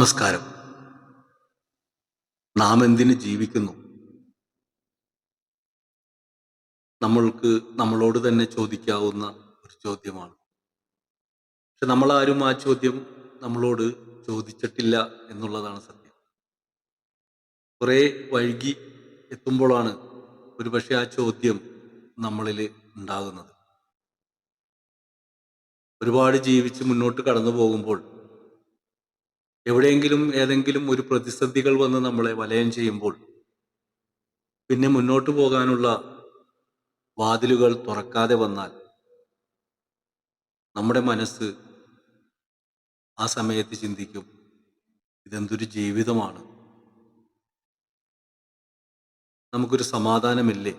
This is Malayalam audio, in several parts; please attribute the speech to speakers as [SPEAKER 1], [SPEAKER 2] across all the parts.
[SPEAKER 1] നമസ്കാരം. നാം എന്തിന് ജീവിക്കുന്നു? നമ്മൾക്ക് നമ്മളോട് തന്നെ ചോദിക്കാവുന്ന ഒരു ചോദ്യമാണ്. പക്ഷെ നമ്മളാരും ആ ചോദ്യം നമ്മളോട് ചോദിച്ചിട്ടില്ല എന്നുള്ളതാണ് സത്യം. കുറെ വൈകി എത്തുമ്പോഴാണ് ഒരുപക്ഷെ ആ ചോദ്യം നമ്മളിൽ ഉണ്ടാകുന്നത്. ഒരുപാട് ജീവിച്ച് മുന്നോട്ട് കടന്നു പോകുമ്പോൾ എവിടെയെങ്കിലും ഏതെങ്കിലും ഒരു പ്രതിസന്ധികൾ വന്ന് നമ്മളെ വലയം ചെയ്യുമ്പോൾ പിന്നെ മുന്നോട്ട് പോകാനുള്ള വാതിലുകൾ തുറക്കാതെ വന്നാൽ നമ്മുടെ മനസ്സ് ആ സമയത്ത് ചിന്തിക്കും ഇതെന്തൊരു ജീവിതമാണ്. നമുക്കൊരു സമാധാനമില്ലേ?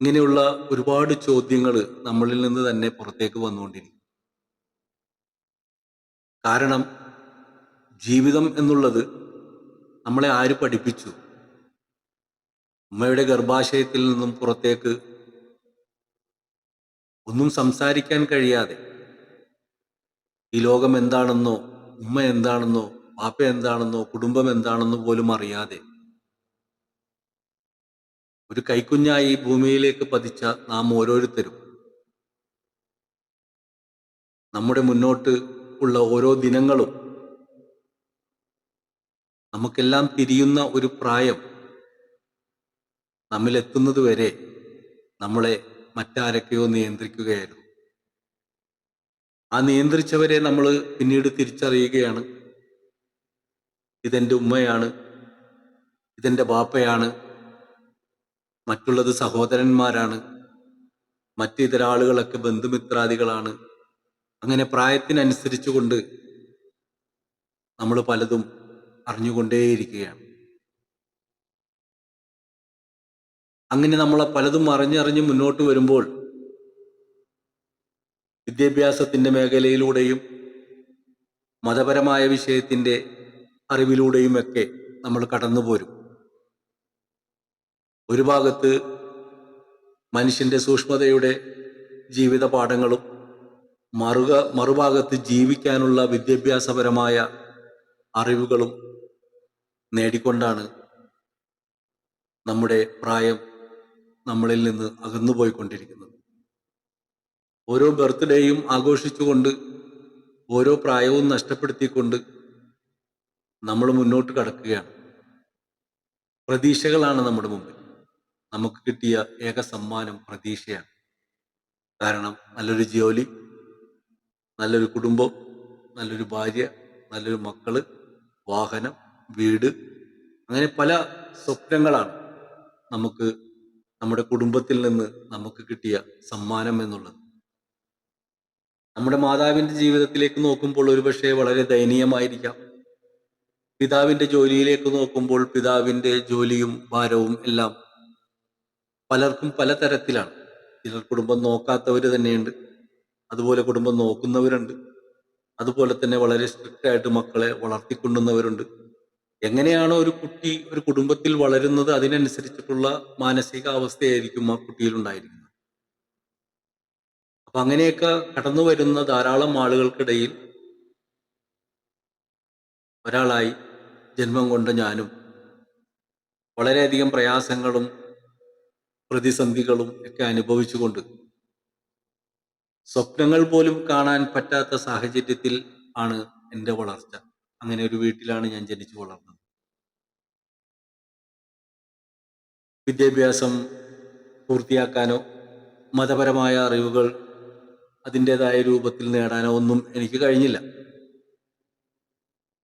[SPEAKER 1] ഇങ്ങനെയുള്ള ഒരുപാട് ചോദ്യങ്ങൾ നമ്മളിൽ നിന്ന് തന്നെ പുറത്തേക്ക് വന്നുകൊണ്ടിരിക്കും. കാരണം ജീവിതം എന്നുള്ളത് നമ്മളെ ആര് പഠിപ്പിച്ചു? അമ്മയുടെ ഗർഭാശയത്തിൽ നിന്നും പുറത്തേക്ക് ഒന്നും സംസാരിക്കാൻ കഴിയാതെ ഈ ലോകം എന്താണെന്നോ ഉമ്മ എന്താണെന്നോ പാപ്പ എന്താണെന്നോ കുടുംബം എന്താണെന്നോ പോലും അറിയാതെ ഒരു കൈക്കുഞ്ഞായി ഭൂമിയിലേക്ക് പതിച്ച നാം ഓരോരുത്തരും നമ്മുടെ മുന്നോട്ട് ഉള്ള ഓരോ ദിനങ്ങളും നമുക്കെല്ലാം തിരിയുന്ന ഒരു പ്രായം നമ്മിലെത്തുന്നത് വരെ നമ്മളെ മറ്റാരൊക്കെയോ നിയന്ത്രിക്കുകയായിരുന്നു. ആ നിയന്ത്രിച്ചവരെ നമ്മൾ പിന്നീട് തിരിച്ചറിയുകയാണ്. ഇതെന്റെ ഉമ്മയാണ് ഇതെന്റെ ബാപ്പയാണ് മറ്റുള്ളത് സഹോദരന്മാരാണ് മറ്റു ഇതരാളുകളൊക്കെ ബന്ധുമിത്രാദികളാണ്. അങ്ങനെ പ്രായത്തിനനുസരിച്ചുകൊണ്ട് നമ്മൾ പലതും അറിഞ്ഞുകൊണ്ടേയിരിക്കുകയാണ്. അങ്ങനെ നമ്മളെ പലതും അറിഞ്ഞറിഞ്ഞ് മുന്നോട്ട് വരുമ്പോൾ വിദ്യാഭ്യാസത്തിന്റെ മേഖലയിലൂടെയും മതപരമായ വിഷയത്തിന്റെ അറിവിലൂടെയും ഒക്കെ നമ്മൾ കടന്നുപോരും. ഒരു ഭാഗത്ത് മനുഷ്യന്റെ സൂക്ഷ്മതയുടെ ജീവിത പാഠങ്ങളും മറുക മറുഭാഗത്ത് ജീവിക്കാനുള്ള വിദ്യാഭ്യാസപരമായ അറിവുകളും നേടിക്കൊണ്ടാണ് നമ്മുടെ പ്രായം നമ്മളിൽ നിന്ന് അകന്നുപോയിക്കൊണ്ടിരിക്കുന്നത്. ഓരോ ബർത്ത്ഡേയും ആഘോഷിച്ചുകൊണ്ട് ഓരോ പ്രായവും നഷ്ടപ്പെടുത്തിക്കൊണ്ട് നമ്മൾ മുന്നോട്ട് കടക്കുകയാണ്. പ്രതീക്ഷകളാണ് നമ്മുടെ മുമ്പിൽ. നമുക്ക് കിട്ടിയ ഏക സമ്മാനം പ്രതീക്ഷയാണ്. കാരണം നല്ലൊരു ജോലി നല്ലൊരു കുടുംബം നല്ലൊരു ഭാര്യ നല്ലൊരു മക്കൾ വാഹനം വീട് അങ്ങനെ പല സ്വപ്നങ്ങളാണ് നമുക്ക് നമ്മുടെ കുടുംബത്തിൽ നിന്ന് നമുക്ക് കിട്ടിയ സമ്മാനം എന്നുള്ളത്. നമ്മുടെ മാതാവിന്റെ ജീവിതത്തിലേക്ക് നോക്കുമ്പോൾ ഒരുപക്ഷെ വളരെ ദയനീയമായിരിക്കാം. പിതാവിന്റെ ജോലിയിലേക്ക് നോക്കുമ്പോൾ പിതാവിന്റെ ജോലിയും ഭാരവും എല്ലാം പലർക്കും പലതരത്തിലാണ്. ചിലർ കുടുംബം നോക്കാത്തവർ തന്നെയുണ്ട്. അതുപോലെ കുടുംബം നോക്കുന്നവരുണ്ട്. അതുപോലെ തന്നെ വളരെ സ്ട്രിക്റ്റ് ആയിട്ട് മക്കളെ വളർത്തിക്കൊണ്ടുവന്നവരുണ്ട്. എങ്ങനെയാണോ ഒരു കുട്ടി ഒരു കുടുംബത്തിൽ വളരുന്നത്? അതിനനുസരിച്ചിട്ടുള്ള മാനസികാവസ്ഥയായിരിക്കും ആ കുട്ടിയിൽ ഉണ്ടായിരിക്കുന്നത് അപ്പൊ അങ്ങനെയൊക്കെ കടന്നു വരുന്ന ധാരാളം ആളുകൾക്കിടയിൽ ഒരാളായി ജന്മം കൊണ്ട ഞാനും വളരെയധികം പ്രയാസങ്ങളും പ്രതിസന്ധികളും ഒക്കെ അനുഭവിച്ചുകൊണ്ട് സ്വപ്നങ്ങൾ പോലും കാണാൻ പറ്റാത്ത സാഹചര്യത്തിൽ ആണ് എന്റെ വളർച്ച. അങ്ങനെ ഒരു വീട്ടിലാണ് ഞാൻ ജനിച്ചു വളർന്നത്. വിദ്യാഭ്യാസം പൂർത്തിയാക്കാനോ മതപരമായ അറിവുകൾ അതിന്റെതായ രൂപത്തിൽ നേടാനോ ഒന്നും എനിക്ക് കഴിഞ്ഞില്ല.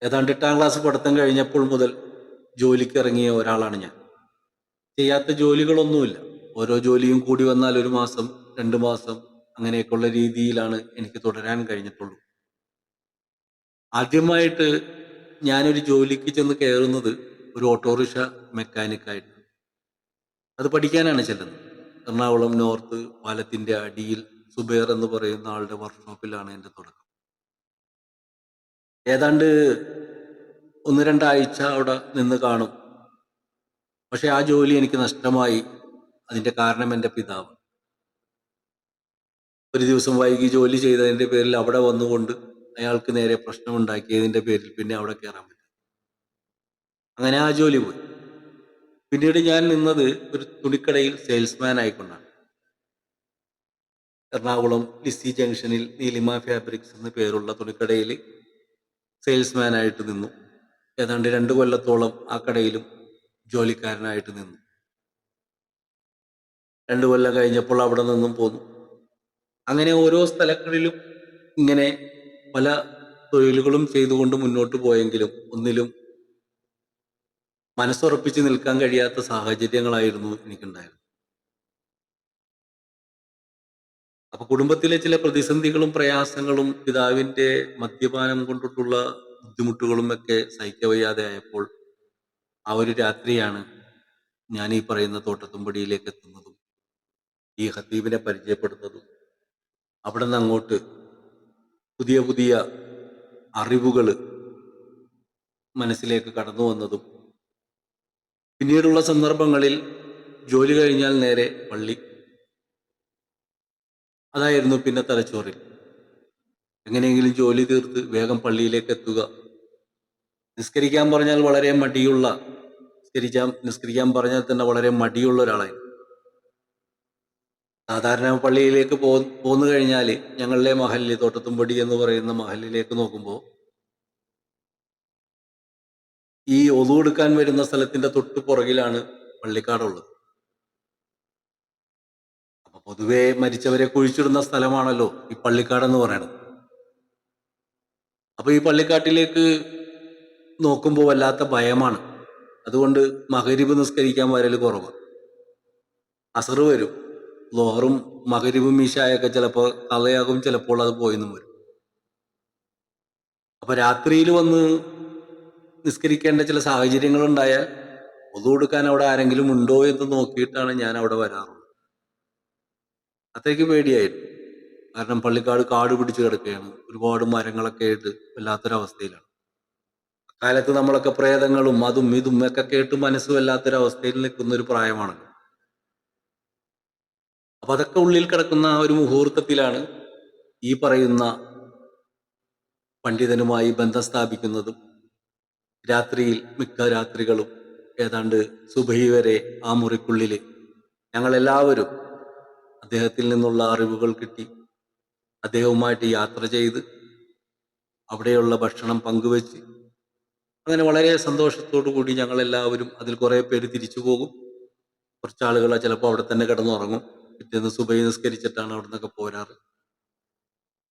[SPEAKER 1] ഏതാണ്ട് എട്ടാം ക്ലാസ് പഠിത്തം കഴിഞ്ഞപ്പോൾ മുതൽ ജോലിക്ക് ഇറങ്ങിയ ഒരാളാണ് ഞാൻ. ചെയ്യാത്ത ജോലികളൊന്നുമില്ല. ഓരോ ജോലിയും കൂടി വന്നാൽ ഒരു മാസം രണ്ട് മാസം അങ്ങനെയൊക്കെയുള്ള രീതിയിലാണ് എനിക്ക് തുടരാൻ കഴിഞ്ഞിട്ടുള്ളൂ. ആദ്യമായിട്ട് ഞാനൊരു ജോലിക്ക് ചെന്ന് കയറുന്നത് ഒരു ഓട്ടോറിക്ഷ മെക്കാനിക്കായിട്ട് അത് പഠിക്കാനാണ് ചെല്ലുന്നത്. എറണാകുളം നോർത്ത് പാലത്തിന്റെ അടിയിൽ സുബേർ എന്ന് പറയുന്ന ആളുടെ വർക്ക്ഷോപ്പിലാണ് എന്റെ തുടക്കം. ഏതാണ്ട് ഒന്ന് രണ്ടാഴ്ച അവിടെ നിന്ന് കാണും. പക്ഷെ ആ ജോലി എനിക്ക് നഷ്ടമായി. അതിന്റെ കാരണം എന്റെ പിതാവ്. ഒരു ദിവസം വൈകി ജോലി ചെയ്തതിന്റെ പേരിൽ അവിടെ വന്നുകൊണ്ട് അയാൾക്ക് നേരെ പ്രശ്നമുണ്ടാക്കിയതിന്റെ പേരിൽ പിന്നെ അവിടെ കയറാൻ പറ്റും അങ്ങനെ ആ ജോലി പോയി. പിന്നീട് ഞാൻ നിന്നത് ഒരു തുണിക്കടയിൽ സെയിൽസ്മാൻ ആയിക്കൊണ്ടാണ്. എറണാകുളം ലിസി ജംഗ്ഷനിൽ നീലിമ ഫാബ്രിക്സ് എന്ന പേരുള്ള തുണിക്കടയിൽ സെയിൽസ്മാൻ ആയിട്ട് നിന്നു. ഏതാണ്ട് രണ്ട് കൊല്ലത്തോളം ആ കടയിലും ജോലിക്കാരനായിട്ട് നിന്നു. രണ്ട് കൊല്ലം കഴിഞ്ഞപ്പോൾ അവിടെ നിന്നും പോന്നു. അങ്ങനെ ഓരോ സ്ഥലങ്ങളിലും ഇങ്ങനെ പല തൊഴിലുകളും ചെയ്തുകൊണ്ട് മുന്നോട്ട് പോയെങ്കിലും ഒന്നിലും മനസ്സുറപ്പിച്ച് നിൽക്കാൻ കഴിയാത്ത സാഹചര്യങ്ങളായിരുന്നു എനിക്കുണ്ടായിരുന്നത്. അപ്പൊ കുടുംബത്തിലെ ചില പ്രതിസന്ധികളും പ്രയാസങ്ങളും പിതാവിന്റെ മദ്യപാനം കൊണ്ടിട്ടുള്ള ബുദ്ധിമുട്ടുകളും ഒക്കെ സഹിക്കവയ്യാതെ ആയപ്പോൾ ആ ഒരു രാത്രിയാണ് ഞാൻ ഈ പറയുന്ന തോട്ടത്തുംപടിയിലേക്ക് എത്തുന്നതും ഈ ഹത്തീബിനെ പരിചയപ്പെടുന്നതും അവിടെ നിന്ന് അങ്ങോട്ട് പുതിയ പുതിയ അറിവുകൾ മനസ്സിലേക്ക് കടന്നു വന്നതും പിന്നീടുള്ള സന്ദർഭങ്ങളിൽ ജോലി കഴിഞ്ഞാൽ നേരെ പള്ളി. അതായിരുന്നു പിന്നെ തലച്ചോറിൽ. എങ്ങനെയെങ്കിലും ജോലി തീർത്ത് വേഗം പള്ളിയിലേക്ക് എത്തുക. നിസ്കരിക്കാൻ പറഞ്ഞാൽ വളരെ മടിയുള്ള നിസ്കരിക്കാൻ നിസ്കരിക്കാൻ പറഞ്ഞാൽ തന്നെ വളരെ മടിയുള്ള ഒരാളായിരുന്നു സാധാരണ പള്ളിയിലേക്ക് പോ പോന്നു കഴിഞ്ഞാൽ ഞങ്ങളുടെ മഹലിൽ തോട്ടത്തുംപടി എന്ന് പറയുന്ന മഹലിലേക്ക് നോക്കുമ്പോൾ ഈ ഒതു കൊടുക്കാൻ വരുന്ന സ്ഥലത്തിന്റെ തൊട്ട് പുറകിലാണ് പള്ളിക്കാടുള്ളത്. അപ്പൊ പൊതുവേ മരിച്ചവരെ കുഴിച്ചിടുന്ന സ്ഥലമാണല്ലോ ഈ പള്ളിക്കാടെന്ന് പറയുന്നത് അപ്പൊ ഈ പള്ളിക്കാട്ടിലേക്ക് നോക്കുമ്പോൾ വല്ലാത്ത ഭയമാണ്. അതുകൊണ്ട് മകരിബ് നിസ്കരിക്കാൻ വരൽ കുറവാണ് അസറ് വരും. ലോഹറും മകരിവും മീശായൊക്കെ ചിലപ്പോൾ കളയാകും ചിലപ്പോൾ അത് പോയെന്നും വരും. അപ്പൊ രാത്രിയിൽ വന്ന് നിസ്കരിക്കേണ്ട ചില സാഹചര്യങ്ങൾ ഉണ്ടായാൽ ഒതു കൊടുക്കാൻ അവിടെ ആരെങ്കിലും ഉണ്ടോ എന്ന് നോക്കിയിട്ടാണ് ഞാൻ അവിടെ വരാറുള്ളത്. അത്രയ്ക്ക് പേടിയായിരുന്നു. കാരണം പള്ളിക്കാട് കാട് പിടിച്ച് കിടക്കുകയാണ്. ഒരുപാട് മരങ്ങളൊക്കെ ആയിട്ട് വല്ലാത്തൊരവസ്ഥയിലാണ്. കാലത്ത് നമ്മളൊക്കെ പ്രേതങ്ങളും അതും ഇതും ഒക്കെ കേട്ട് മനസ്സ് വല്ലാത്തൊരവസ്ഥയിൽ നിൽക്കുന്ന ഒരു പ്രായമാണല്ലോ. അപ്പൊ അതൊക്കെ ഉള്ളിൽ കിടക്കുന്ന ഒരു മുഹൂർത്തത്തിലാണ് ഈ പറയുന്ന പണ്ഡിതനുമായി ബന്ധം സ്ഥാപിക്കുന്നതും രാത്രിയിൽ മിക്ക രാത്രികളും ഏതാണ്ട് സുബഹി വരെ ആ മുറിക്കുള്ളിൽ ഞങ്ങളെല്ലാവരും അദ്ദേഹത്തിൽ നിന്നുള്ള അറിവുകൾ കിട്ടി. അദ്ദേഹവുമായിട്ട് യാത്ര ചെയ്ത് അവിടെയുള്ള ഭക്ഷണം പങ്കുവെച്ച് അങ്ങനെ വളരെ സന്തോഷത്തോടു കൂടി ഞങ്ങളെല്ലാവരും അതിൽ കുറേ പേര് തിരിച്ചു പോകും. കുറച്ചാളുകൾ ചിലപ്പോൾ അവിടെ തന്നെ കിടന്നുറങ്ങും. പിറ്റേന്ന് സുബൈ നിസ്കരിച്ചിട്ടാണ് അവിടെ നിന്നൊക്കെ പോരാറ്.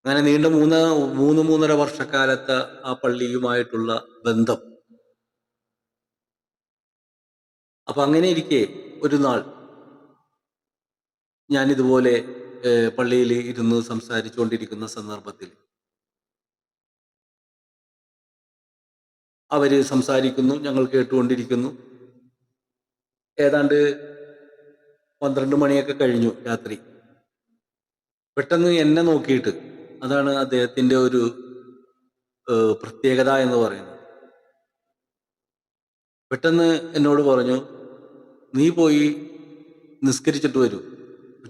[SPEAKER 1] അങ്ങനെ നീണ്ട മൂന്ന് മൂന്ന് മൂന്നര വർഷക്കാലത്ത് ആ പള്ളിയുമായിട്ടുള്ള ബന്ധം. അപ്പൊ അങ്ങനെ ഇരിക്കെ ഒരു നാൾ ഞാൻ ഇതുപോലെ പള്ളിയിൽ ഇരുന്ന് സംസാരിച്ചുകൊണ്ടിരിക്കുന്ന സന്ദർഭത്തിൽ അവർ സംസാരിക്കുന്നു ഞങ്ങൾ കേട്ടുകൊണ്ടിരിക്കുന്നു. ഏതാണ്ട് പന്ത്രണ്ട് മണിയൊക്കെ കഴിഞ്ഞു രാത്രി. പെട്ടെന്ന് എന്നെ നോക്കിയിട്ട് അതാണ് അദ്ദേഹത്തിന്റെ ഒരു പ്രത്യേകത എന്ന് പറയുന്നത്. പെട്ടെന്ന് എന്നോട് പറഞ്ഞു നീ പോയി നിസ്കരിച്ചിട്ട് വരൂ.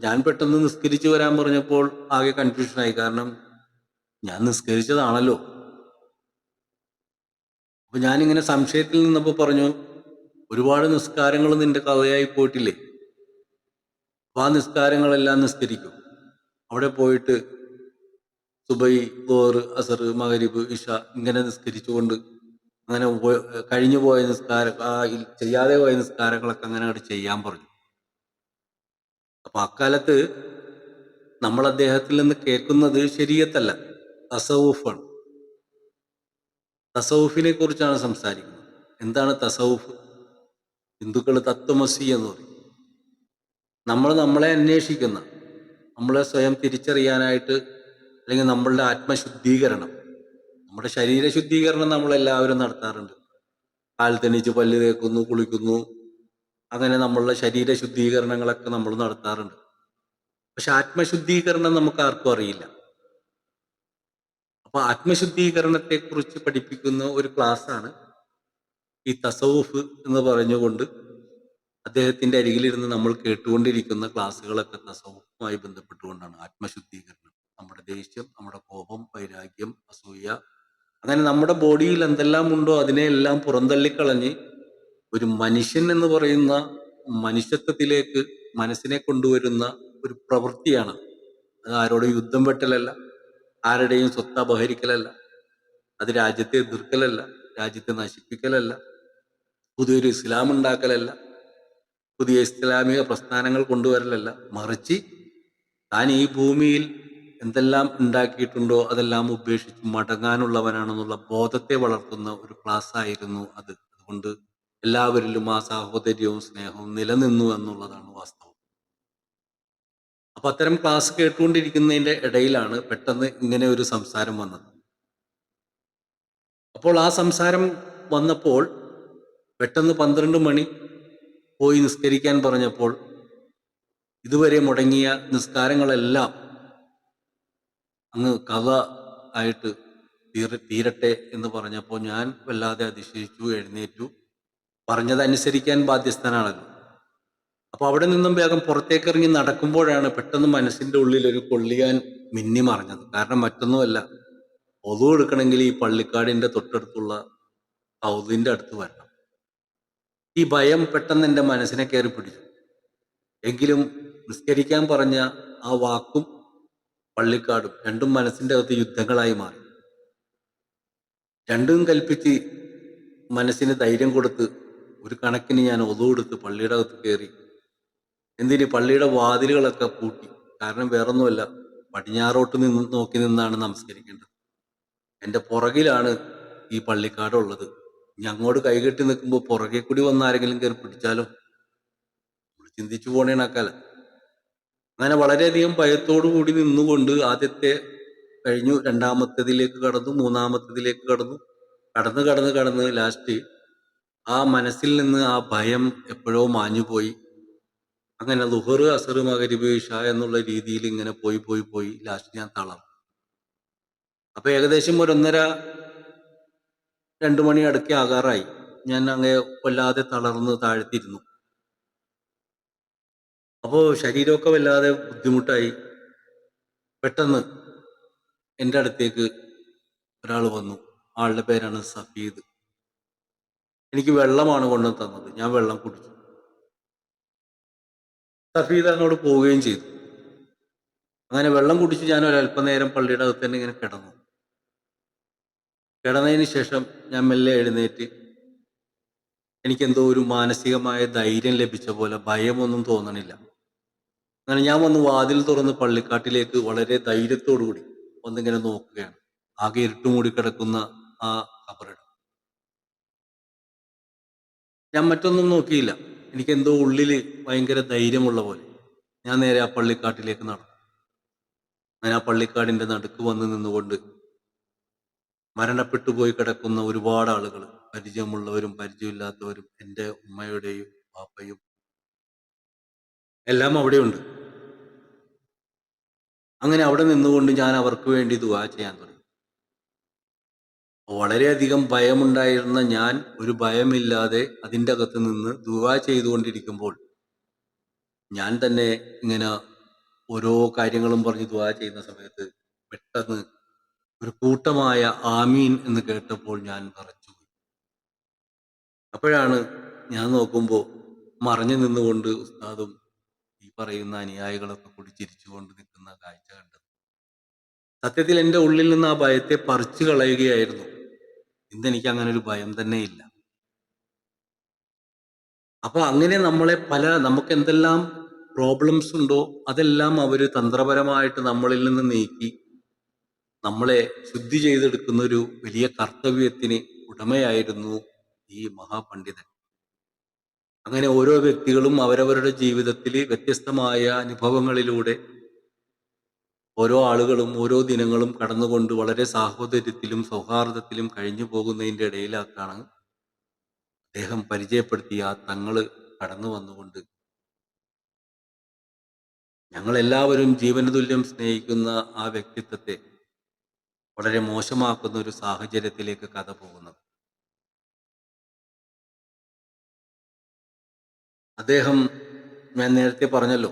[SPEAKER 1] ഞാൻ പെട്ടെന്ന് നിസ്കരിച്ച് വരാൻ പറഞ്ഞപ്പോൾ ആകെ കൺഫ്യൂഷനായി കാരണം ഞാൻ നിസ്കരിച്ചതാണല്ലോ. അപ്പൊ ഞാനിങ്ങനെ സംശയത്തിൽ നിന്നപ്പോ പറഞ്ഞു ഒരുപാട് നിസ്കാരങ്ങൾ നിന്റെ കഥയായി പോയിട്ടില്ലേ? ആ നിസ്കാരങ്ങളെല്ലാം നിസ്കരിക്കും. അവിടെ പോയിട്ട് സുബൈ ഗോർ അസർ മകരീബ് ഇഷ ഇങ്ങനെ നിസ്കരിച്ചുകൊണ്ട് അങ്ങനെ കഴിഞ്ഞു പോയ നിസ്കാര ചെയ്യാതെ പോയ നിസ്കാരങ്ങളൊക്കെ അങ്ങനെ അങ്ങോട്ട് ചെയ്യാൻ പറഞ്ഞു. അപ്പൊ അക്കാലത്ത് നമ്മൾ അദ്ദേഹത്തിൽ നിന്ന് കേൾക്കുന്നത് ശരിയത്തല്ല തസവുഫാണ് തസവുഫിനെ കുറിച്ചാണ് സംസാരിക്കുന്നത്. എന്താണ് തസൗഫ്? ഹിന്ദുക്കൾ തത്വമസി എന്ന് പറയും. നമ്മൾ നമ്മളെ അന്വേഷിക്കുന്ന നമ്മളെ സ്വയം തിരിച്ചറിയാനായിട്ട് അല്ലെങ്കിൽ നമ്മളുടെ ആത്മശുദ്ധീകരണം നമ്മുടെ ശരീര ശുദ്ധീകരണം നമ്മളെല്ലാവരും നടത്താറുണ്ട്. കാലത്തെണീച്ച് പല്ല് തേക്കുന്നു കുളിക്കുന്നു അങ്ങനെ നമ്മളുടെ ശരീര ശുദ്ധീകരണങ്ങളൊക്കെ നമ്മൾ നടത്താറുണ്ട്. പക്ഷെ ആത്മശുദ്ധീകരണം നമുക്ക് ആർക്കും അറിയില്ല. അപ്പൊ ആത്മശുദ്ധീകരണത്തെ കുറിച്ച് പഠിപ്പിക്കുന്ന ഒരു ക്ലാസ്സാണ് ഈ തസവുഫ് എന്ന് പറഞ്ഞുകൊണ്ട് അദ്ദേഹത്തിന്റെ അരികിലിരുന്ന് നമ്മൾ കേട്ടുകൊണ്ടിരിക്കുന്ന ക്ലാസ്സുകളൊക്കെ തസവുമായി ബന്ധപ്പെട്ടുകൊണ്ടാണ് ആത്മശുദ്ധീകരണം. നമ്മുടെ ദേഷ്യം നമ്മുടെ കോപം വൈരാഗ്യം അസൂയ. അങ്ങനെ നമ്മുടെ ബോഡിയിൽ എന്തെല്ലാം ഉണ്ടോ അതിനെയെല്ലാം പുറന്തള്ളിക്കളഞ്ഞ് ഒരു മനുഷ്യൻ എന്ന് പറയുന്ന മനുഷ്യത്വത്തിലേക്ക് മനസ്സിനെ കൊണ്ടുവരുന്ന ഒരു പ്രവൃത്തിയാണ്. അത് ആരോടും യുദ്ധം വെട്ടലല്ല. ആരുടെയും സ്വത്ത് അപഹരിക്കലല്ല. അത് രാജ്യത്തെ എതിർക്കലല്ല. രാജ്യത്തെ നശിപ്പിക്കലല്ല. പുതിയൊരു ഇസ്ലാം ഉണ്ടാക്കലല്ല. പുതിയ ഇസ്ലാമിക പ്രസ്ഥാനങ്ങൾ കൊണ്ടുവരലല്ല. മറിച്ച് താൻ ഈ ഭൂമിയിൽ എന്തെല്ലാം ഉണ്ടാക്കിയിട്ടുണ്ടോ അതെല്ലാം ഉപേക്ഷിച്ച് മടങ്ങാനുള്ളവനാണെന്നുള്ള ബോധത്തെ വളർത്തുന്ന ഒരു ക്ലാസ് ആയിരുന്നു അത്. അതുകൊണ്ട് എല്ലാവരിലും ആ സാഹോദര്യവും സ്നേഹവും നിലനിന്നു എന്നുള്ളതാണ് വാസ്തവം. അപ്പൊ അത്തരം ക്ലാസ് കേട്ടുകൊണ്ടിരിക്കുന്നതിന്റെ ഇടയിലാണ് പെട്ടെന്ന് ഇങ്ങനെ ഒരു സംസാരം വന്നത്. അപ്പോൾ ആ സംസാരം വന്നപ്പോൾ പെട്ടെന്ന് പന്ത്രണ്ട് മണി പോയി നിസ്കരിക്കാൻ പറഞ്ഞപ്പോൾ ഇതുവരെ മുടങ്ങിയ നിസ്കാരങ്ങളെല്ലാം അങ്ങ് കഥ ആയിട്ട് തീര തീരട്ടെ എന്ന് പറഞ്ഞപ്പോൾ ഞാൻ വല്ലാതെ അതിശയിച്ചു എഴുന്നേറ്റു. പറഞ്ഞതനുസരിക്കാൻ ബാധ്യസ്ഥനാണല്ലോ. അപ്പൊ അവിടെ നിന്നും വേഗം പുറത്തേക്ക് ഇറങ്ങി നടക്കുമ്പോഴാണ് പെട്ടെന്ന് മനസ്സിന്റെ ഉള്ളിൽ ഒരു കൊള്ളിയാൻ മിന്നി മറിഞ്ഞത്. കാരണം മറ്റൊന്നുമല്ല പൊതു എടുക്കണമെങ്കിൽ ഈ പള്ളിക്കാടിന്റെ തൊട്ടടുത്തുള്ള ഹൗദിന്റെ അടുത്ത് വരണം. ഈ ഭയം പെട്ടെന്ന് എന്റെ മനസ്സിനെ കയറി പിടിച്ചു. എങ്കിലും നിസ്കരിക്കാൻ പറഞ്ഞ ആ വാക്കും പള്ളിക്കാടും രണ്ടും മനസ്സിന്റെ അകത്ത് യുദ്ധങ്ങളായി മാറി. രണ്ടും കൽപ്പിച്ച് മനസ്സിന് ധൈര്യം കൊടുത്ത് ഒരു കണക്കിന് ഞാൻ ഒതുകൊടുത്ത് പള്ളിയുടെ അകത്ത് കയറി. എന്തിന്? പള്ളിയുടെ വാതിലുകളൊക്കെ പൂട്ടി. കാരണം വേറൊന്നുമല്ല പടിഞ്ഞാറോട്ട് നിന്ന് നോക്കി നിന്നാണ് നമസ്കരിക്കേണ്ടത്. എന്റെ പുറകിലാണ് ഈ പള്ളിക്കാടുള്ളത്. അങ്ങോട്ട് കൈകെട്ടി നിൽക്കുമ്പോൾ പുറകെ കൂടി വന്ന ആരെങ്കിലും കയറി പിടിച്ചാലോ? ചിന്തിച്ചു പോണേണാക്കാല അങ്ങനെ വളരെയധികം ഭയത്തോടു കൂടി നിന്നുകൊണ്ട് ആദ്യത്തെ കഴിഞ്ഞു രണ്ടാമത്തേതിലേക്ക് കടന്നു മൂന്നാമത്തേതിലേക്ക് കടന്നു. കടന്ന് കടന്ന് കടന്ന് ലാസ്റ്റ് ആ മനസ്സിൽ നിന്ന് ആ ഭയം എപ്പോഴോ മാഞ്ഞുപോയി. അങ്ങനെ ലുഹർ അസർ മകരിബ് ഇഷ എന്നുള്ള രീതിയിൽ ഇങ്ങനെ പോയി പോയി പോയി ലാസ്റ്റ് ഞാൻ തളർന്നു. അപ്പൊ ഏകദേശം ഒരു ഒന്നര രണ്ടു മണി അടുക്കി ആകാറായി. ഞാൻ അങ്ങ് വല്ലാതെ തളർന്ന് താഴ്ത്തിരുന്നു അപ്പോൾ ശരീരമൊക്കെ വല്ലാതെ ബുദ്ധിമുട്ടായി. പെട്ടെന്ന് എന്റെ അടുത്തേക്ക് ഒരാൾ വന്നു. ആളുടെ പേരാണ് സഫീദ്. എനിക്ക് വെള്ളമാണ് കൊണ്ടു തന്നത്. ഞാൻ വെള്ളം കുടിച്ചു. സഫീദ് അങ്ങോട്ട് പോവുകയും ചെയ്തു. അങ്ങനെ വെള്ളം കുടിച്ച് ഞാൻ ഒരല്പനേരം പള്ളിയുടെ അകത്ത് തന്നെ ഇങ്ങനെ കിടന്നു. കിടന്നതിന് ശേഷം ഞാൻ മെല്ലെ എഴുന്നേറ്റ്. എനിക്കെന്തോ ഒരു മാനസികമായ ധൈര്യം ലഭിച്ച പോലെ ഭയമൊന്നും തോന്നണില്ല. അങ്ങനെ ഞാൻ വന്ന് വാതിൽ തുറന്ന് പള്ളിക്കാട്ടിലേക്ക് വളരെ ധൈര്യത്തോടുകൂടി ഒന്നിങ്ങനെ നോക്കുകയാണ്. ആകെ ഇരുട്ടുമൂടി കിടക്കുന്ന ആ കബറിടം. ഞാൻ മറ്റൊന്നും നോക്കിയില്ല. എനിക്കെന്തോ ഉള്ളിൽ ഭയങ്കര ധൈര്യമുള്ള പോലെ ഞാൻ നേരെ ആ പള്ളിക്കാട്ടിലേക്ക് നടന്നു. ഞാൻ ആ പള്ളിക്കാടിന്റെ നടുക്ക് വന്ന് നിന്നുകൊണ്ട് മരണപ്പെട്ടു പോയി കിടക്കുന്ന ഒരുപാട് ആളുകൾ പരിചയമുള്ളവരും പരിചയമില്ലാത്തവരും എന്റെ ഉമ്മയുടെയും പാപ്പയും എല്ലാം അവിടെയുണ്ട്. അങ്ങനെ അവിടെ നിന്നുകൊണ്ട് ഞാൻ അവർക്ക് വേണ്ടി ദുവാ ചെയ്യാൻ തുടങ്ങി. വളരെയധികം ഭയമുണ്ടായിരുന്ന ഞാൻ ഒരു ഭയമില്ലാതെ അതിന്റെ അകത്ത് നിന്ന് ദുവാ ചെയ്തുകൊണ്ടിരിക്കുമ്പോൾ ഞാൻ തന്നെ ഇങ്ങനെ ഓരോ കാര്യങ്ങളും പറഞ്ഞ് ദുവാ ചെയ്യുന്ന സമയത്ത് പെട്ടെന്ന് ഒരു കൂട്ടമായ ആമീൻ എന്ന് കേട്ടപ്പോൾ ഞാൻ നിറച്ചു അപ്പോഴാണ് ഞാൻ നോക്കുമ്പോൾ മറഞ്ഞു നിന്നുകൊണ്ട് ഉസ്താദും ഈ പറയുന്ന അനുയായികളൊക്കെ കൂടി ചിരിച്ചുകൊണ്ട് നിൽക്കുന്ന കാഴ്ച കണ്ടത്. സത്യത്തിൽ എന്റെ ഉള്ളിൽ നിന്ന് ആ ഭയത്തെ പറിച്ചു കളയുകയായിരുന്നു. ഇന്നെനിക്ക് അങ്ങനെ ഒരു ഭയം തന്നെ ഇല്ല. അപ്പൊ അങ്ങനെ നമ്മളെ പല നമുക്ക് എന്തെല്ലാം പ്രോബ്ലംസ് ഉണ്ടോ അതെല്ലാം അവർ തന്ത്രപരമായിട്ട് നമ്മളിൽ നിന്ന് നീക്കി നമ്മളെ ശുദ്ധി ചെയ്തെടുക്കുന്ന ഒരു വലിയ കർത്തവ്യത്തിന് ഉടമയായിരുന്നു ഈ മഹാപണ്ഡിതൻ. അങ്ങനെ ഓരോ വ്യക്തികളും അവരവരുടെ ജീവിതത്തിൽ വ്യത്യസ്തമായ അനുഭവങ്ങളിലൂടെ ഓരോ ആളുകളും ഓരോ ദിനങ്ങളും കടന്നുകൊണ്ട് വളരെ സാഹോദര്യത്തിലും സൗഹാർദ്ദത്തിലും കഴിഞ്ഞു പോകുന്നതിന്റെ ഇടയിലാക്കാണ് അദ്ദേഹം പരിചയപ്പെടുത്തിയ ആ തങ്ങൾ കടന്നു വന്നുകൊണ്ട്. ഞങ്ങളെല്ലാവരും ജീവനതുല്യം സ്നേഹിക്കുന്ന ആ വ്യക്തിത്വത്തെ വളരെ മോശമാക്കുന്ന ഒരു സാഹചര്യത്തിലേക്ക് കഥ പോകുന്നത്. അദ്ദേഹം ഞാൻ നേരത്തെ പറഞ്ഞല്ലോ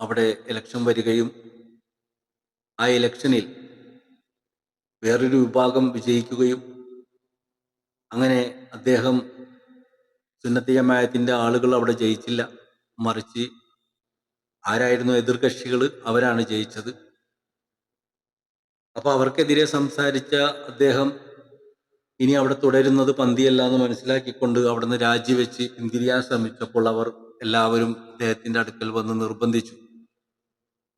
[SPEAKER 1] അവിടെ ഇലക്ഷൻ വരികയും ആ ഇലക്ഷനിൽ വേറൊരു വിഭാഗം വിജയിക്കുകയും അങ്ങനെ അദ്ദേഹം സുന്നത്തി ജമായത്തിന്റെ ആളുകൾ അവിടെ ജയിച്ചില്ല. മറിച്ച് ആരായിരുന്നു എതിർകക്ഷികൾ അവരാണ് ജയിച്ചത്. അപ്പൊ അവർക്കെതിരെ സംസാരിച്ച അദ്ദേഹം ഇനി അവിടെ തുടരുന്നത് പന്തിയല്ല എന്ന് മനസ്സിലാക്കിക്കൊണ്ട് അവിടുന്ന് രാജിവെച്ച് പിന്തിരിയാൻ ശ്രമിച്ചപ്പോൾ അവർ എല്ലാവരും അദ്ദേഹത്തിന്റെ അടുക്കൽ വന്ന് നിർബന്ധിച്ചു.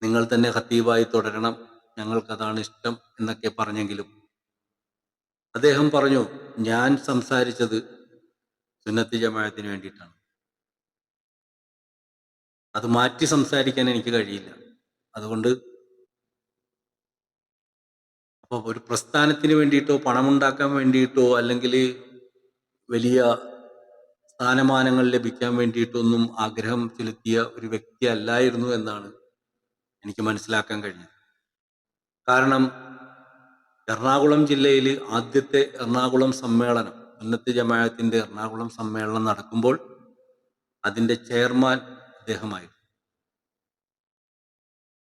[SPEAKER 1] നിങ്ങൾ തന്നെ ഹത്തീബായി തുടരണം. ഞങ്ങൾക്കതാണ് ഇഷ്ടം എന്നൊക്കെ പറഞ്ഞെങ്കിലും. അദ്ദേഹം പറഞ്ഞു ഞാൻ സംസാരിച്ചത് സുന്നത്തി ജമായത്തിന് വേണ്ടിയിട്ടാണ്. അത് മാറ്റി സംസാരിക്കാൻ എനിക്ക് കഴിയില്ല. അതുകൊണ്ട് അപ്പോൾ ഒരു പ്രസ്ഥാനത്തിന് വേണ്ടിയിട്ടോ പണമുണ്ടാക്കാൻ വേണ്ടിയിട്ടോ അല്ലെങ്കിൽ വലിയ സ്ഥാനമാനങ്ങൾ ലഭിക്കാൻ വേണ്ടിയിട്ടൊന്നും ആഗ്രഹം ചെലുത്തിയ ഒരു വ്യക്തി അല്ലായിരുന്നു എന്നാണ് എനിക്ക് മനസ്സിലാക്കാൻ കഴിഞ്ഞത്. കാരണം എറണാകുളം ജില്ലയിൽ ആദ്യത്തെ എറണാകുളം സമ്മേളനം ഉന്നത്തി ജമാഅത്തിന്റെ എറണാകുളം സമ്മേളനം നടക്കുമ്പോൾ അതിന്റെ ചെയർമാൻ അദ്ദേഹമായിരുന്നു.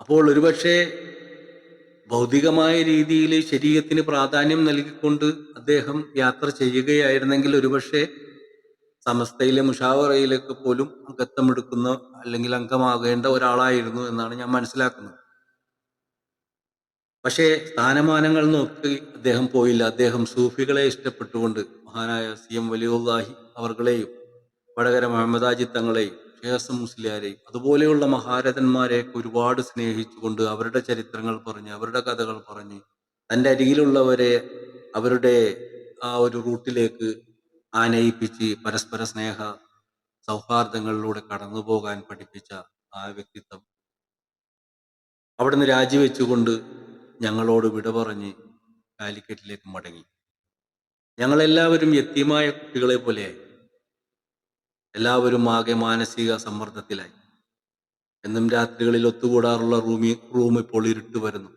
[SPEAKER 1] അപ്പോൾ ഒരുപക്ഷെ ഭൗതികമായ രീതിയിൽ ശരീരത്തിന് പ്രാധാന്യം നൽകിക്കൊണ്ട് അദ്ദേഹം യാത്ര ചെയ്യുകയായിരുന്നെങ്കിൽ ഒരുപക്ഷെ സമസ്തയിലെ മുഷാവറയിലൊക്കെ പോലും അംഗത്വമെടുക്കുന്ന അല്ലെങ്കിൽ അംഗമാകേണ്ട ഒരാളായിരുന്നു എന്നാണ് ഞാൻ മനസ്സിലാക്കുന്നത്. പക്ഷേ സ്ഥാനമാനങ്ങൾ നോക്കി അദ്ദേഹം പോയില്ല. അദ്ദേഹം സൂഫികളെ ഇഷ്ടപ്പെട്ടുകൊണ്ട് മഹാനായ സി എം വലിയുല്ലാഹി അവർകളെയും വടകര മുഹമ്മദാജി തങ്ങളെയും ഷേസം മുസ്ലിയാരെയും അതുപോലെയുള്ള മഹാരഥന്മാരെയൊക്കെ ഒരുപാട് സ്നേഹിച്ചുകൊണ്ട് അവരുടെ ചരിത്രങ്ങൾ പറഞ്ഞ് അവരുടെ കഥകൾ പറഞ്ഞ് തന്റെ അരികിലുള്ളവരെ അവരുടെ ആ ഒരു റൂട്ടിലേക്ക് ആനയിപ്പിച്ച് പരസ്പര സ്നേഹ സൗഹാർദ്ദങ്ങളിലൂടെ കടന്നു പോകാൻ പഠിപ്പിച്ച ആ വ്യക്തിത്വം. അവിടുന്ന് രാജിവെച്ചുകൊണ്ട് ഞങ്ങളോട് വിട പറഞ്ഞ് കാലിക്കറ്റിലേക്ക് മടങ്ങി. ഞങ്ങളെല്ലാവരും യത്യമായ കുട്ടികളെ പോലെയായി എല്ലാവരും ആകെ മാനസിക സമ്മർദ്ദത്തിലായി. എന്നും രാത്രികളിൽ ഒത്തുകൂടാറുള്ള റൂമി റൂം ഇപ്പോൾ ഇരുട്ട് വരുന്നു.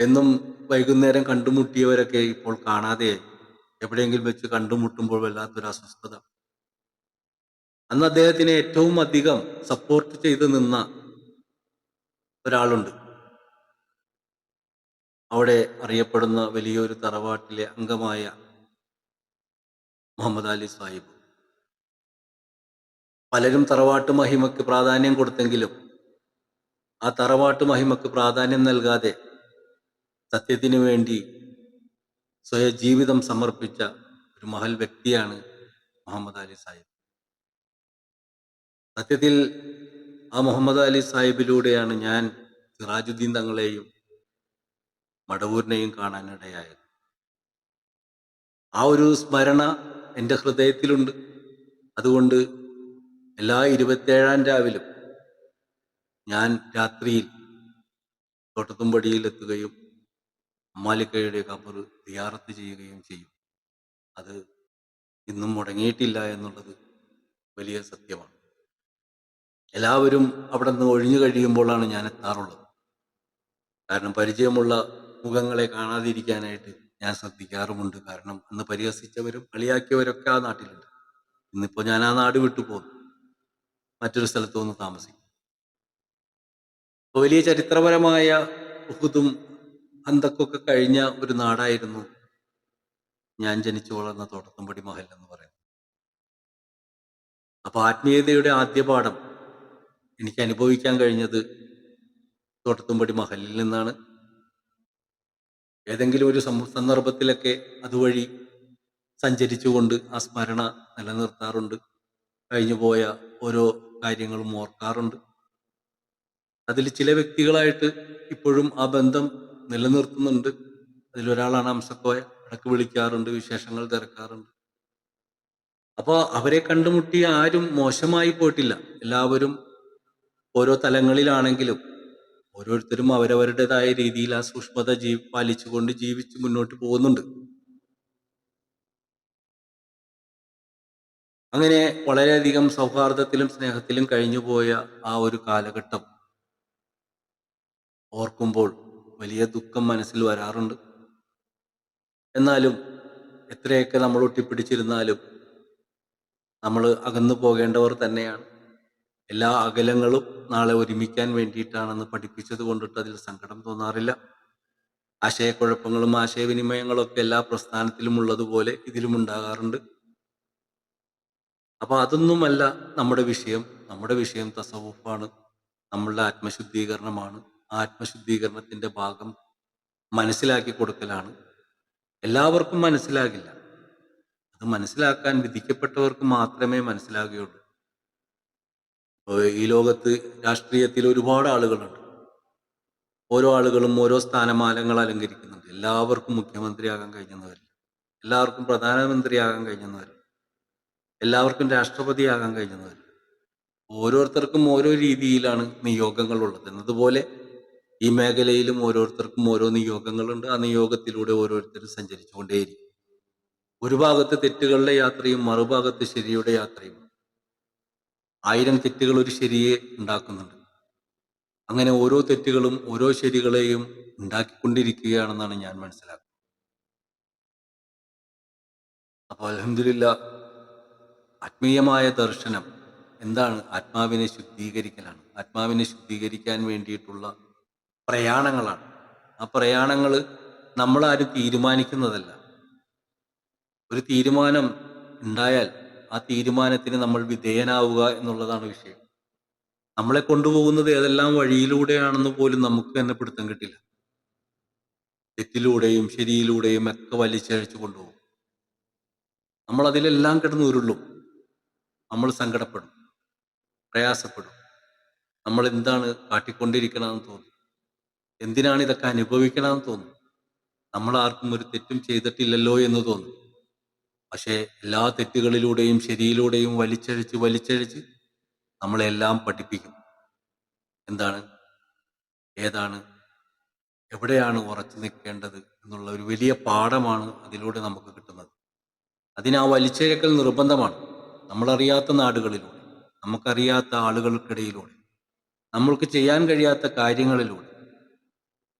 [SPEAKER 1] എന്നും വൈകുന്നേരം കണ്ടുമുട്ടിയവരൊക്കെ ഇപ്പോൾ കാണാതെ എവിടെയെങ്കിലും വെച്ച് കണ്ടുമുട്ടുമ്പോൾ വല്ലാത്തൊരു അസ്വസ്ഥത. അന്ന് അദ്ദേഹത്തിനെ ഏറ്റവും അധികം സപ്പോർട്ട് ചെയ്ത് നിന്ന ഒരാളുണ്ട്. അവിടെ അറിയപ്പെടുന്ന വലിയൊരു തറവാട്ടിലെ അംഗമായ മുഹമ്മദ് അലി സാഹിബ്. പലരും തറവാട്ട് മഹിമയ്ക്ക് പ്രാധാന്യം കൊടുത്തെങ്കിലും ആ തറവാട്ട് മഹിമയ്ക്ക് പ്രാധാന്യം നൽകാതെ സത്യത്തിനു വേണ്ടി സ്വയ ജീവിതം സമർപ്പിച്ച ഒരു മഹൽ വ്യക്തിയാണ് മുഹമ്മദ് അലി സാഹിബ്. സത്യത്തിൽ ആ മുഹമ്മദ് അലി സാഹിബിലൂടെയാണ് ഞാൻ സിറാജുദ്ദീൻ തങ്ങളെയും മടവൂരിനെയും കാണാനിടയായത്. ആ ഒരു സ്മരണ എന്റെ ഹൃദയത്തിലുണ്ട്. അതുകൊണ്ട് എല്ലാ ഇരുപത്തേഴാം രാവിലും ഞാൻ രാത്രിയിൽ തോട്ടത്തുംപടിയിലെത്തുകയും അമ്മാലിക്കയുടെ കബർ ദിയാറത്ത് ചെയ്യുകയും ചെയ്യും. അത് ഇന്നും മുടങ്ങിയിട്ടില്ല എന്നുള്ളത് വലിയ സത്യമാണ്. എല്ലാവരും അവിടെ നിന്ന് ഒഴിഞ്ഞു കഴിയുമ്പോഴാണ് ഞാൻ എത്താറുള്ളത്. കാരണം പരിചയമുള്ള മുഖങ്ങളെ കാണാതിരിക്കാനായിട്ട് ഞാൻ ശ്രദ്ധിക്കാറുമുണ്ട്. കാരണം അന്ന് പരിഹസിച്ചവരും കളിയാക്കിയവരൊക്കെ ആ നാട്ടിലുണ്ട്. ഇന്നിപ്പോ ഞാൻ ആ നാട് വിട്ടു പോന്നു മറ്റൊരു സ്ഥലത്ത് വന്ന് താമസിക്കും അപ്പോൾ വലിയ ചരിത്രപരമായ ഉഹുദും അന്തക്കൊക്കെ കഴിഞ്ഞ ഒരു നാടായിരുന്നു ഞാൻ ജനിച്ചു വളർന്ന തോട്ടത്തമ്പടി മഹൽ എന്ന് പറയുന്നത്. അപ്പൊ ആത്മീയതയുടെ ആദ്യ പാഠം എനിക്ക് അനുഭവിക്കാൻ കഴിഞ്ഞത് തോട്ടത്തുമ്പടി മഹലിൽ നിന്നാണ്. ഏതെങ്കിലും ഒരു സന്ദർഭത്തിലൊക്കെ അതുവഴി സഞ്ചരിച്ചുകൊണ്ട് ആ സ്മരണ നിലനിർത്താറുണ്ട്. കഴിഞ്ഞു പോയ ഓരോ കാര്യങ്ങളും ഓർക്കാറുണ്ട്. അതിൽ ചില വ്യക്തികളായിട്ട് ഇപ്പോഴും ആ ബന്ധം നിലനിർത്തുന്നുണ്ട്. അതിലൊരാളാണ് അംസക്കോയ. ഇടയ്ക്ക് വിളിക്കാറുണ്ട് വിശേഷങ്ങൾ തിരക്കാറുണ്ട്. അപ്പോൾ അവരെ കണ്ടുമുട്ടിയ ആരും മോശമായി പോയിട്ടില്ല. എല്ലാവരും ഓരോ തലങ്ങളിലാണെങ്കിലും ഓരോരുത്തരും അവരവരുടേതായ രീതിയിൽ ആ സൂക്ഷ്മത ജീ പാലിച്ചുകൊണ്ട് ജീവിച്ച് മുന്നോട്ട് പോകുന്നുണ്ട്. അങ്ങനെ വളരെയധികം സൗഹാർദ്ദത്തിലും സ്നേഹത്തിലും കഴിഞ്ഞുപോയ ആ ഒരു കാലഘട്ടം ഓർക്കുമ്പോൾ വലിയ ദുഃഖം മനസ്സിൽ വരാറുണ്ട്. എന്നാലും എത്രയൊക്കെ നമ്മൾ ഒട്ടിപ്പിടിച്ചിരുന്നാലും നമ്മൾ അകന്നു പോകേണ്ടവർ തന്നെയാണ്. എല്ലാ അകലങ്ങളും നാളെ ഒരുമിക്കാൻ വേണ്ടിയിട്ടാണെന്ന് പഠിപ്പിച്ചത് കൊണ്ടിട്ട് അതിൽ സങ്കടം തോന്നാറില്ല. ആശയക്കുഴപ്പങ്ങളും ആശയവിനിമയങ്ങളും ഒക്കെ എല്ലാ പ്രസ്ഥാനത്തിലും ഉള്ളതുപോലെ ഇതിലും ഉണ്ടാകാറുണ്ട്. അപ്പൊ അതൊന്നുമല്ല നമ്മുടെ വിഷയം. നമ്മുടെ വിഷയം തസവുഫാണ്. നമ്മളുടെ ആത്മശുദ്ധീകരണമാണ്. ആത്മശുദ്ധീകരണത്തിന്റെ ഭാഗം മനസ്സിലാക്കി കൊടുക്കലാണ്. എല്ലാവർക്കും മനസ്സിലാകില്ല. അത് മനസ്സിലാക്കാൻ വിധിക്കപ്പെട്ടവർക്ക് മാത്രമേ മനസ്സിലാകുകയുള്ളൂ. ഈ ലോകത്ത് രാഷ്ട്രീയത്തിൽ ഒരുപാട് ആളുകളുണ്ട്. ഓരോ ആളുകളും ഓരോ സ്ഥാനമാനങ്ങൾ അലങ്കരിക്കുന്നുണ്ട്. എല്ലാവർക്കും മുഖ്യമന്ത്രിയാകാൻ കഴിഞ്ഞെന്ന് വരില്ല എല്ലാവർക്കും പ്രധാനമന്ത്രിയാകാൻ കഴിഞ്ഞെന്ന് വരില്ല എല്ലാവർക്കും രാഷ്ട്രപതിയാകാൻ കഴിഞ്ഞെന്ന് വരില്ല ഓരോരുത്തർക്കും ഓരോ രീതിയിലാണ് നിയോഗങ്ങൾ ഉള്ളത് എന്നതുപോലെ ഈ മേഖലയിലും ഓരോരുത്തർക്കും ഓരോ നിയോഗങ്ങളുണ്ട്. ആ നിയോഗത്തിലൂടെ ഓരോരുത്തരും സഞ്ചരിച്ചുകൊണ്ടേയിരിക്കും. ഒരു ഭാഗത്ത് തെറ്റുകളുടെ യാത്രയും മറുഭാഗത്ത് ശരിയുടെ യാത്രയും ആയിരം തെറ്റുകൾ ഒരു ശരിയെ ഉണ്ടാക്കുന്നുണ്ട്. അങ്ങനെ ഓരോ തെറ്റുകളും ഓരോ ശരികളെയും ഉണ്ടാക്കിക്കൊണ്ടിരിക്കുകയാണെന്നാണ് ഞാൻ മനസ്സിലാക്കുന്നത്. അപ്പോൾ അലഹമില്ല ആത്മീയമായ ദർശനം എന്താണ്? ആത്മാവിനെ ശുദ്ധീകരിക്കലാണ്. ആത്മാവിനെ ശുദ്ധീകരിക്കാൻ വേണ്ടിയിട്ടുള്ള പ്രയാണങ്ങളാണ്. ആ പ്രയാണങ്ങൾ നമ്മളാരും തീരുമാനിക്കുന്നതല്ല. ഒരു തീരുമാനം ഉണ്ടായാൽ ആ തീരുമാനത്തിന് നമ്മൾ വിധേയനാവുക എന്നുള്ളതാണ് വിഷയം. നമ്മളെ കൊണ്ടുപോകുന്നത് ഏതെല്ലാം വഴിയിലൂടെയാണെന്ന് പോലും നമുക്ക് തന്നെ പിടുത്തം കിട്ടില്ല. തെറ്റിലൂടെയും ശരിയിലൂടെയും ഒക്കെ വലിച്ചഴിച്ചു കൊണ്ടുപോകും. നമ്മൾ അതിലെല്ലാം കിടന്ന് ഉരുളും. നമ്മൾ സങ്കടപ്പെടും. പ്രയാസപ്പെടും. നമ്മൾ എന്താണ് കാട്ടിക്കൊണ്ടിരിക്കണമെന്ന് തോന്നും. എന്തിനാണ് ഇതൊക്കെ അനുഭവിക്കണമെന്ന് തോന്നും. നമ്മൾ ആർക്കും ഒരു തെറ്റും ചെയ്തിട്ടില്ലല്ലോ എന്ന് തോന്നും. പക്ഷേ എല്ലാ തെറ്റുകളിലൂടെയും ശരിയിലൂടെയും വലിച്ചഴിച്ച് വലിച്ചഴിച്ച് നമ്മളെല്ലാം പഠിപ്പിക്കും. എന്താണ്? ഏതാണ്? എവിടെയാണ് ഉറച്ചു നിൽക്കേണ്ടത് എന്നുള്ള ഒരു വലിയ പാഠമാണ് അതിലൂടെ നമുക്ക് കിട്ടുന്നത്. അതിന് ആ വലിച്ചഴക്കൽ നിർബന്ധമാണ്. നമ്മളറിയാത്ത നാടുകളിലൂടെ നമുക്കറിയാത്ത ആളുകൾക്കിടയിലൂടെ നമ്മൾക്ക് ചെയ്യാൻ കഴിയാത്ത കാര്യങ്ങളിലൂടെ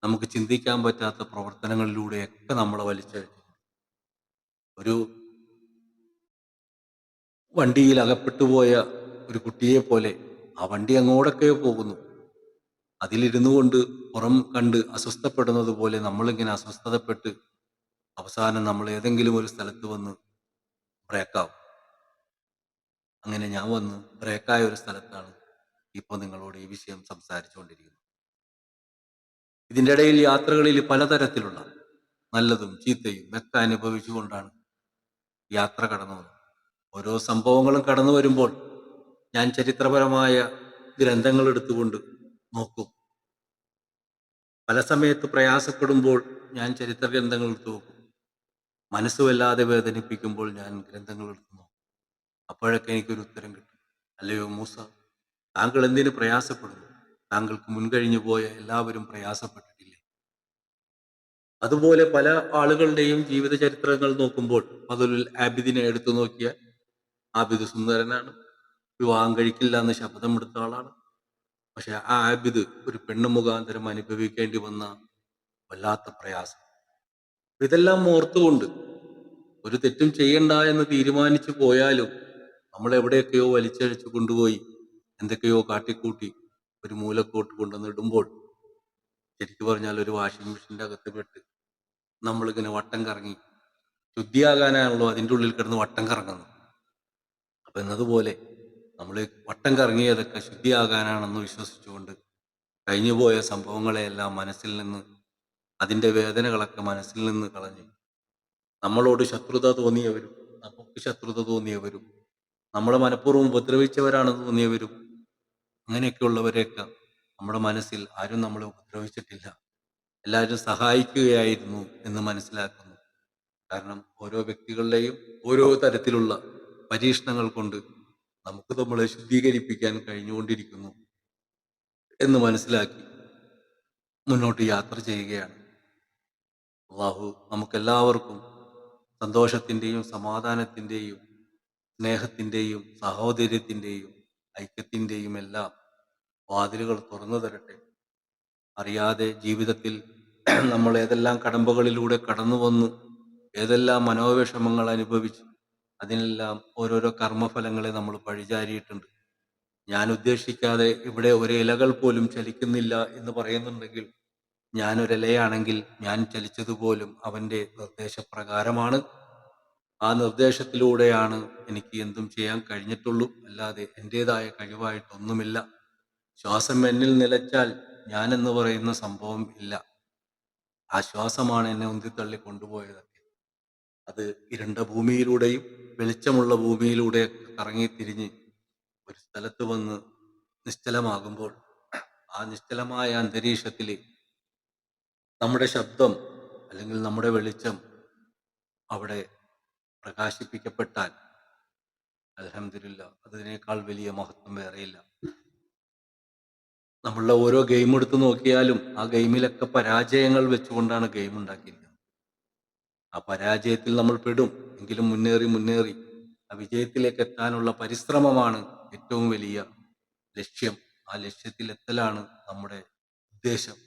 [SPEAKER 1] നമുക്ക് ചിന്തിക്കാൻ പറ്റാത്ത പ്രവർത്തനങ്ങളിലൂടെയൊക്കെ നമ്മളെ വലിച്ചഴിച്ചു ഒരു വണ്ടിയിൽ അകപ്പെട്ടുപോയ ഒരു കുട്ടിയെ പോലെ ആ വണ്ടി അങ്ങോടൊക്കെയോ പോകുന്നു. അതിലിരുന്നു കൊണ്ട് പുറം കണ്ട് അസ്വസ്ഥപ്പെടുന്നത് പോലെ നമ്മളിങ്ങനെ അസ്വസ്ഥതപ്പെട്ട് അവസാനം നമ്മൾ ഏതെങ്കിലും ഒരു സ്ഥലത്ത് വന്ന് ബ്രേക്കാവും അങ്ങനെ ഞാൻ വന്ന് ബ്രേക്കായ ഒരു സ്ഥലത്താണ് ഇപ്പോൾ നിങ്ങളോട് ഈ വിഷയം സംസാരിച്ചുകൊണ്ടിരിക്കുന്നത്. ഇതിന്റെ ഇടയിൽ യാത്രകളിൽ പലതരത്തിലുള്ള നല്ലതും ചീത്തയും ഒക്കെ അനുഭവിച്ചുകൊണ്ടാണ് യാത്ര കടന്നു ഓരോ സംഭവങ്ങളും കടന്നു വരുമ്പോൾ ഞാൻ ചരിത്രപരമായ ഗ്രന്ഥങ്ങൾ എടുത്തുകൊണ്ട് നോക്കും. പല സമയത്ത് പ്രയാസപ്പെടുമ്പോൾ ഞാൻ ചരിത്ര ഗ്രന്ഥങ്ങൾ എടുത്തു നോക്കും. മനസ്സ് വല്ലാതെ വേദനിപ്പിക്കുമ്പോൾ ഞാൻ ഗ്രന്ഥങ്ങൾ എടുത്തു നോക്കും. അപ്പോഴൊക്കെ എനിക്കൊരു ഉത്തരം കിട്ടും. അല്ലയോ മൂസ താങ്കൾ എന്തിനു പ്രയാസപ്പെടുന്നു? താങ്കൾക്ക് മുൻകഴിഞ്ഞു പോയ എല്ലാവരും പ്രയാസപ്പെട്ടിട്ടില്ലേ? അതുപോലെ പല ആളുകളുടെയും ജീവിത ചരിത്രങ്ങൾ നോക്കുമ്പോൾ അതുൽ ആബിദിനെ എടുത്തു നോക്കിയാൽ ആബിദ് സുന്ദരനാണ്. വിവാഹം കഴിക്കില്ല എന്ന് ശബ്ദമെടുത്ത ആളാണ്. പക്ഷെ ആ ആബിദ് ഒരു പെണ്ണു മുഖാന്തരം അനുഭവിക്കേണ്ടി വന്ന വല്ലാത്ത പ്രയാസം. ഇതെല്ലാം ഓർത്തുകൊണ്ട് ഒരു തെറ്റും ചെയ്യണ്ട എന്ന് തീരുമാനിച്ചു പോയാലും നമ്മൾ എവിടെയൊക്കെയോ വലിച്ചഴിച്ചു കൊണ്ടുപോയി എന്തൊക്കെയോ കാട്ടിക്കൂട്ടി ഒരു മൂലക്കോട്ട് കൊണ്ടുവന്ന് ഇടുമ്പോൾ ശരിക്കു പറഞ്ഞാൽ ഒരു വാഷിംഗ് മെഷീന്റെ അകത്ത് പെട്ട് നമ്മളിങ്ങനെ വട്ടം കറങ്ങി ശുദ്ധിയാകാനാണല്ലോ അതിന്റെ ഉള്ളിൽ കിടന്ന് വട്ടം കറങ്ങുന്നത്. എന്നതുപോലെ നമ്മൾ വട്ടം കറങ്ങിയതൊക്കെ ശുദ്ധിയാകാനാണെന്ന് വിശ്വസിച്ചുകൊണ്ട് കഴിഞ്ഞുപോയ സംഭവങ്ങളെയെല്ലാം മനസ്സിൽ നിന്ന് അതിന്റെ വേദനകളൊക്കെ മനസ്സിൽ നിന്ന് കളഞ്ഞ് നമ്മളോട് ശത്രുത തോന്നിയവരും നമുക്ക് ശത്രുത തോന്നിയവരും നമ്മളെ മനഃപൂർവം ഉപദ്രവിച്ചവരാണെന്ന് തോന്നിയവരും അങ്ങനെയൊക്കെയുള്ളവരെയൊക്കെ നമ്മുടെ മനസ്സിൽ ആരും നമ്മളെ ഉപദ്രവിച്ചിട്ടില്ല. എല്ലാവരും സഹായിക്കുകയായിരുന്നു എന്ന് മനസ്സിലാക്കുന്നു. കാരണം ഓരോ വ്യക്തികളുടെയും ഓരോ തരത്തിലുള്ള പരീക്ഷണങ്ങൾ കൊണ്ട് നമുക്ക് നമ്മളെ ശുദ്ധീകരിപ്പിക്കാൻ കഴിഞ്ഞുകൊണ്ടിരിക്കുന്നു എന്ന് മനസ്സിലാക്കി മുന്നോട്ട് യാത്ര ചെയ്യുകയാണ്. അള്ളാഹു നമുക്കെല്ലാവർക്കും സന്തോഷത്തിന്റെയും സമാധാനത്തിന്റെയും സ്നേഹത്തിന്റെയും സഹോദര്യത്തിന്റെയും ഐക്യത്തിന്റെയും എല്ലാം വാതിലുകൾ തുറന്നു തരട്ടെ. അറിയാതെ ജീവിതത്തിൽ നമ്മൾ ഏതെല്ലാം കടമ്പകളിലൂടെ കടന്നു വന്നു ഏതെല്ലാം മനോവിഷമങ്ങൾ അനുഭവിച്ചു അതിനെല്ലാം ഓരോരോ കർമ്മഫലങ്ങളെ നമ്മൾ പഴിചാരിയിട്ടുണ്ട്. ഞാൻ ഉദ്ദേശിക്കാതെ ഇവിടെ ഒരു ഇലകൾ പോലും ചലിക്കുന്നില്ല എന്ന് പറയുന്നുണ്ടെങ്കിൽ ഞാനൊരിലയാണെങ്കിൽ ഞാൻ ചലിച്ചതുപോലും അവന്റെ നിർദ്ദേശപ്രകാരമാണ്. ആ നിർദ്ദേശത്തിലൂടെയാണ് എനിക്ക് എന്തും ചെയ്യാൻ കഴിഞ്ഞിട്ടുള്ളൂ. അല്ലാതെ എന്റെതായ കഴിവായിട്ടൊന്നുമില്ല. ശ്വാസം എന്നിൽ നിലച്ചാൽ ഞാൻ എന്ന് പറയുന്ന സംഭവം ഇല്ല. ആ ശ്വാസമാണ് എന്നെ ഉന്തിത്തള്ളി കൊണ്ടുപോയതൊക്കെ. അത് ഇരണ്ട ഭൂമിയിലൂടെയും വെളിച്ചമുള്ള ഭൂമിയിലൂടെ കറങ്ങി തിരിഞ്ഞ് ഒരു സ്ഥലത്ത് വന്ന് നിശ്ചലമാകുമ്പോൾ ആ നിശ്ചലമായ അന്തരീക്ഷത്തിൽ നമ്മുടെ ശബ്ദം അല്ലെങ്കിൽ നമ്മുടെ വെളിച്ചം അവിടെ പ്രകാശിപ്പിക്കപ്പെട്ടാൽ അലഹമില്ല അതിനേക്കാൾ വലിയ മഹത്വം വേറെയില്ല. നമ്മളുടെ ഓരോ ഗെയിം എടുത്ത് നോക്കിയാലും ആ ഗെയിമിലൊക്കെ പരാജയങ്ങൾ വെച്ചുകൊണ്ടാണ് ഗെയിം ഉണ്ടാക്കിയിരിക്കുന്നത്. ആ പരാജയത്തിൽ നമ്മൾ പെടും. എങ്കിലും മുന്നേറി മുന്നേറി ആ വിജയത്തിലേക്ക് എത്താനുള്ള പരിശ്രമമാണ് ഏറ്റവും വലിയ ലക്ഷ്യം. ആ ലക്ഷ്യത്തിലെത്തലാണ് നമ്മുടെ ഉദ്ദേശം.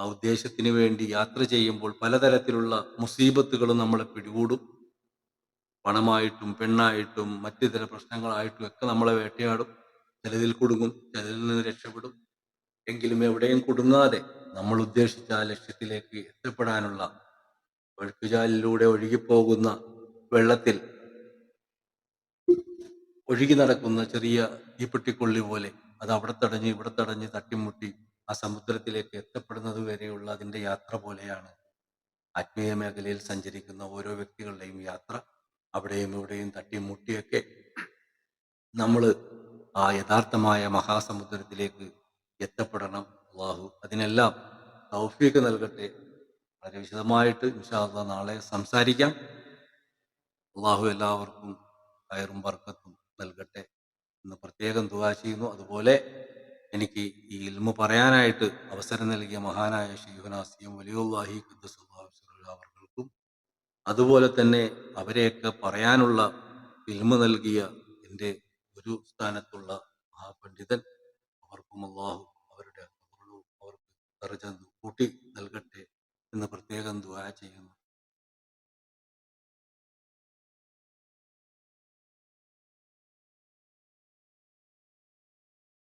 [SPEAKER 1] ആ ഉദ്ദേശത്തിന് വേണ്ടി യാത്ര ചെയ്യുമ്പോൾ പലതരത്തിലുള്ള മുസീബത്തുകളും നമ്മളെ പിടികൂടും. പണമായിട്ടും പെണ്ണായിട്ടും മറ്റു ചില പ്രശ്നങ്ങളായിട്ടും ഒക്കെ നമ്മളെ വേട്ടയാടും. ചിലതിൽ കുടുങ്ങും ചിലതിൽ നിന്ന് രക്ഷപ്പെടും. എങ്കിലും എവിടെയും കുടുങ്ങാതെ നമ്മൾ ഉദ്ദേശിച്ച ആ ലക്ഷ്യത്തിലേക്ക് എത്തപ്പെടാനുള്ള ഒഴുക്കുചാലിലൂടെ ഒഴുകിപ്പോകുന്ന വെള്ളത്തിൽ ഒഴുകി നടക്കുന്ന ചെറിയ തീപ്പെട്ടിക്കൊള്ളി പോലെ അത് അവിടെ തടഞ്ഞ് ഇവിടെ തടഞ്ഞ് തട്ടിമുട്ടി ആ സമുദ്രത്തിലേക്ക് എത്തപ്പെടുന്നത് വരെയുള്ള അതിന്റെ യാത്ര പോലെയാണ് ആത്മീയ മേഖലയിൽ സഞ്ചരിക്കുന്ന ഓരോ വ്യക്തികളുടെയും യാത്ര. അവിടെയും ഇവിടെയും തട്ടിമുട്ടിയൊക്കെ നമ്മൾ ആ യഥാർത്ഥമായ മഹാസമുദ്രത്തിലേക്ക് എത്തപ്പെടണം. അള്ളാഹു അതിനെല്ലാം തൗഫീക്ക് നൽകട്ടെ. വളരെ വിശദമായിട്ട് ഇൻഷാല്ല നാളെ സംസാരിക്കാം. അള്ളാഹു എല്ലാവർക്കും കയറും വർക്കത്തും നൽകട്ടെ എന്ന് പ്രത്യേകം ദുവാ ചെയ്യുന്നു. അതുപോലെ എനിക്ക് ഈ ഇൽമു പറയാനായിട്ട് അവസരം നൽകിയ മഹാനായ ഷീഹുനാസിയും വലിയുല്ലാഹി അവർക്കും അതുപോലെ തന്നെ അവരെയൊക്കെ പറയാനുള്ള ഇൽമു നൽകിയ എന്റെ ഒരു സ്ഥാനത്തുള്ള മഹാപണ്ഡിതൻ അവർക്കും അള്ളാഹു അവരുടെ അവർക്ക് കൂട്ടി നൽകട്ടെ എന്ന് പ്രത്യേകം ദുവാ ചെയ്യുന്നു.